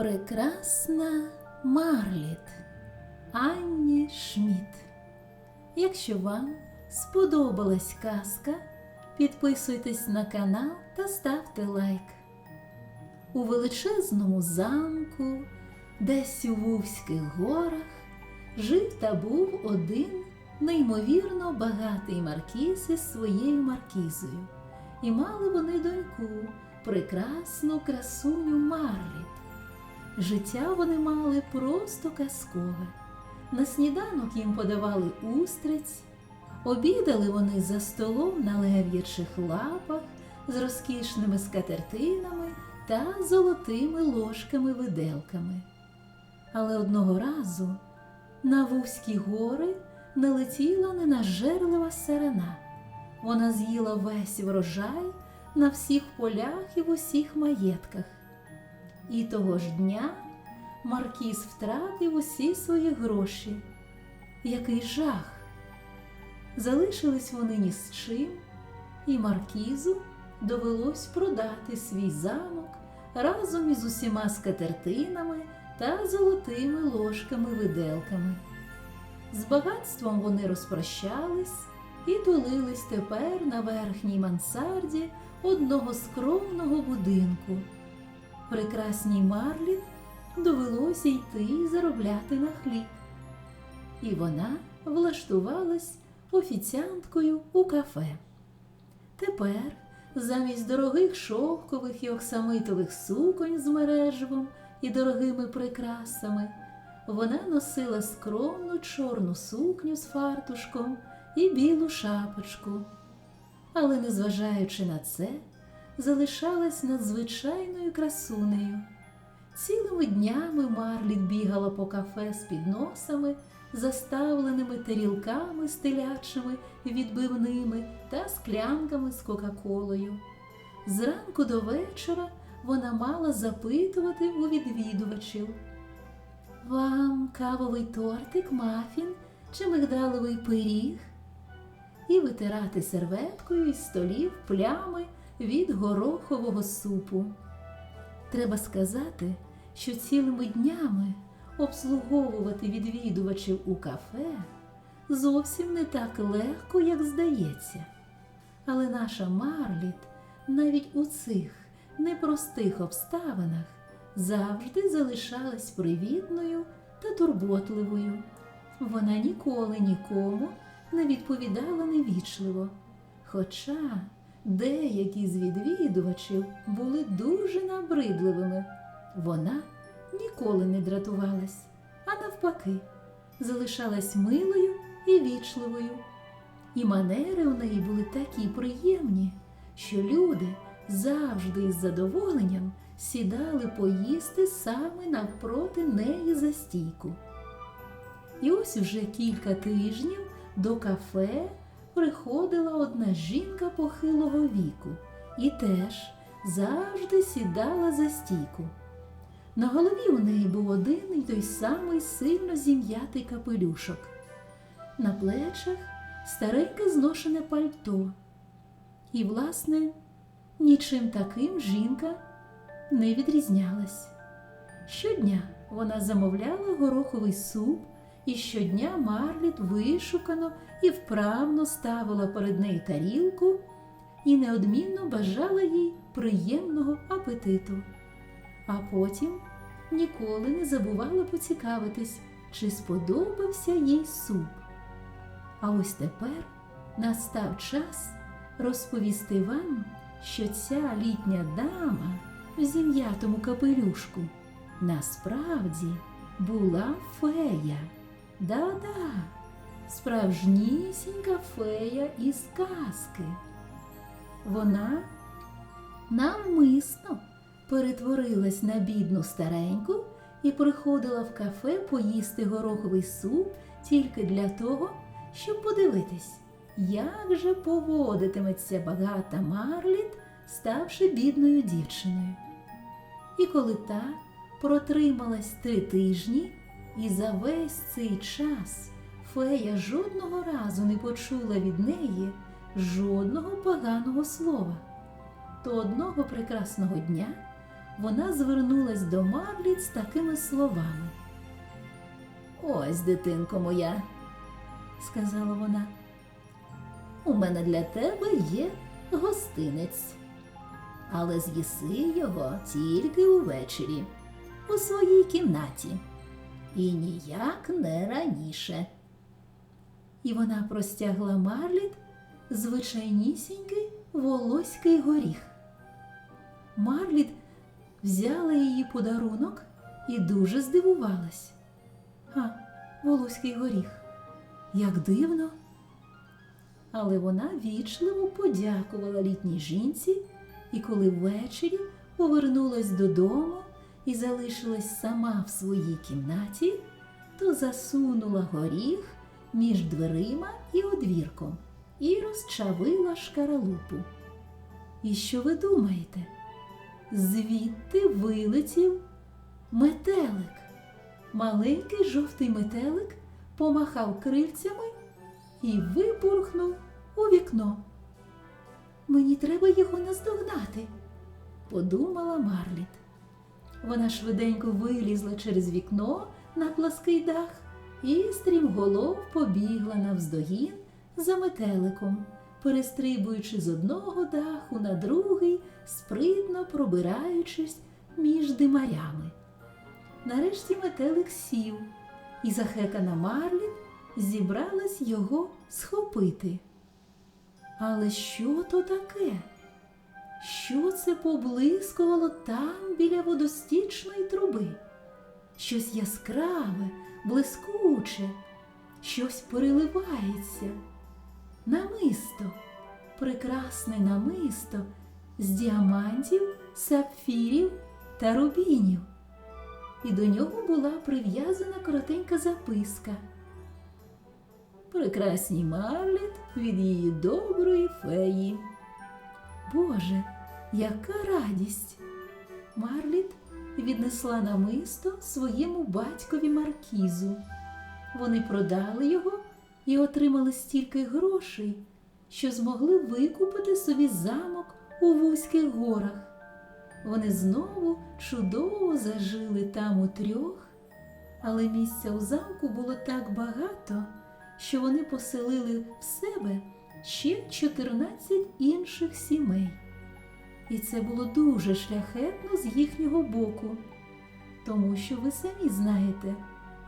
Прекрасна Марліт Анні Шмідт. Якщо вам сподобалась казка, підписуйтесь на канал та ставте лайк. У величезному замку, десь у Вувських горах, жив та був один неймовірно багатий маркіз із своєю маркізою. І мали вони доньку, прекрасну красуню Марліт. Життя вони мали просто казкове. На сніданок їм подавали устриць, обідали вони за столом на лев'ячих лапах з розкішними скатертинами та золотими ложками-виделками. Але одного разу на вузькі гори налетіла ненажерлива сарана. Вона з'їла весь врожай на всіх полях і в усіх маєтках. І того ж дня Маркіз втратив усі свої гроші. Який жах! Залишились вони ні з чим, і Маркізу довелось продати свій замок разом із усіма скатертинами та золотими ложками-виделками. З багатством вони розпрощались і тулились тепер на верхній мансарді одного скромного будинку. Прекрасній Марліт довелося йти заробляти на хліб. І вона влаштувалась офіціанткою у кафе. Тепер, замість дорогих шовкових і оксамитових суконь з мережевом і дорогими прикрасами, вона носила скромну чорну сукню з фартушком і білу шапочку. Але, незважаючи на це, залишалась надзвичайною красунею. Цілими днями Марліт бігала по кафе з підносами, заставленими тарілками стилячими відбивними та склянками з Кока-Колою. Зранку до вечора вона мала запитувати у відвідувачів. Вам кавовий тортик, мафін чи мигдаловий пиріг? І витирати серветкою із столів плями від горохового супу. Треба сказати, що цілими днями обслуговувати відвідувачів у кафе зовсім не так легко, як здається. Але наша Марліт навіть у цих непростих обставинах завжди залишалась привітною та турботливою. Вона ніколи нікому не відповідала невічливо. Хоча деякі з відвідувачів були дуже набридливими. Вона ніколи не дратувалась, а навпаки, залишалась милою і вічливою. І манери у неї були такі приємні, що люди завжди із задоволенням сідали поїсти саме навпроти неї за стійку. І ось уже кілька тижнів до кафе приходила одна жінка похилого віку і теж завжди сідала за стійку. На голові у неї був один і той самий сильно зім'ятий капелюшок. На плечах стареньке зношене пальто. І, власне, нічим таким жінка не відрізнялась. Щодня вона замовляла гороховий суп, і щодня Марліт вишукано і вправно ставила перед нею тарілку і неодмінно бажала їй приємного апетиту. А потім ніколи не забувала поцікавитись, чи сподобався їй суп. А ось тепер настав час розповісти вам, що ця літня дама в зім'ятому капелюшку насправді була фея. Да-да, справжнісінька фея із казки. Вона навмисно перетворилась на бідну стареньку і приходила в кафе поїсти гороховий суп тільки для того, щоб подивитись, як же поводитиметься багата Марліт, ставши бідною дівчиною. І коли та протрималась три тижні, і за весь цей час фея жодного разу не почула від неї жодного поганого слова, то одного прекрасного дня вона звернулась до Марліт з такими словами. Ось, дитинко моя, сказала вона. У мене для тебе є гостинець, але з'їси його тільки увечері, у своїй кімнаті, і ніяк не раніше. І вона простягла Марліт звичайнісінький волоський горіх. Марліт взяла її подарунок і дуже здивувалась. А, волоський горіх, як дивно. Але вона вічливо подякувала літній жінці, і коли ввечері повернулась додому і залишилась сама в своїй кімнаті, то засунула горіх між дверима і одвірком і розчавила шкаралупу. І що ви думаєте? Звідти вилетів метелик. Маленький жовтий метелик помахав крильцями і випорхнув у вікно. Мені треба його наздогнати, подумала Марліт. Вона швиденько вилізла через вікно на плаский дах і стрімголов побігла навздогін за метеликом, перестрибуючи з одного даху на другий, спритно пробираючись між димарями. Нарешті метелик сів, і захекана Марлін зібралась його схопити. Але що то таке? Що це поблискувало там біля водостічної труби? Щось яскраве, блискуче, щось переливається. Намисто, прекрасне намисто з діамантів, сапфірів та рубінів. І до нього була прив'язана коротенька записка. Прекрасній Марліт від її доброї феї. Боже, яка радість! Марліт віднесла намисто своєму батькові Маркізу. Вони продали його і отримали стільки грошей, що змогли викупити собі замок у вузьких горах. Вони знову чудово зажили там утрьох, але місця у замку було так багато, що вони поселили в себе ще 14 інших сімей. І це було дуже шляхетно з їхнього боку, тому що ви самі знаєте,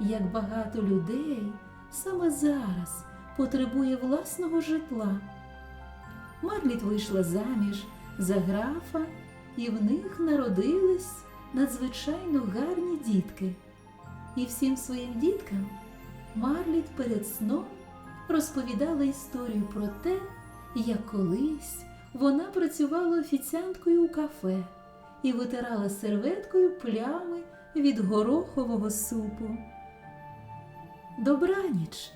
як багато людей саме зараз потребує власного житла. Марліт вийшла заміж за графа, і в них народились надзвичайно гарні дітки. І всім своїм діткам Марліт перед сном розповідала історію про те, як колись вона працювала офіціанткою у кафе і витирала серветкою плями від горохового супу. Добраніч,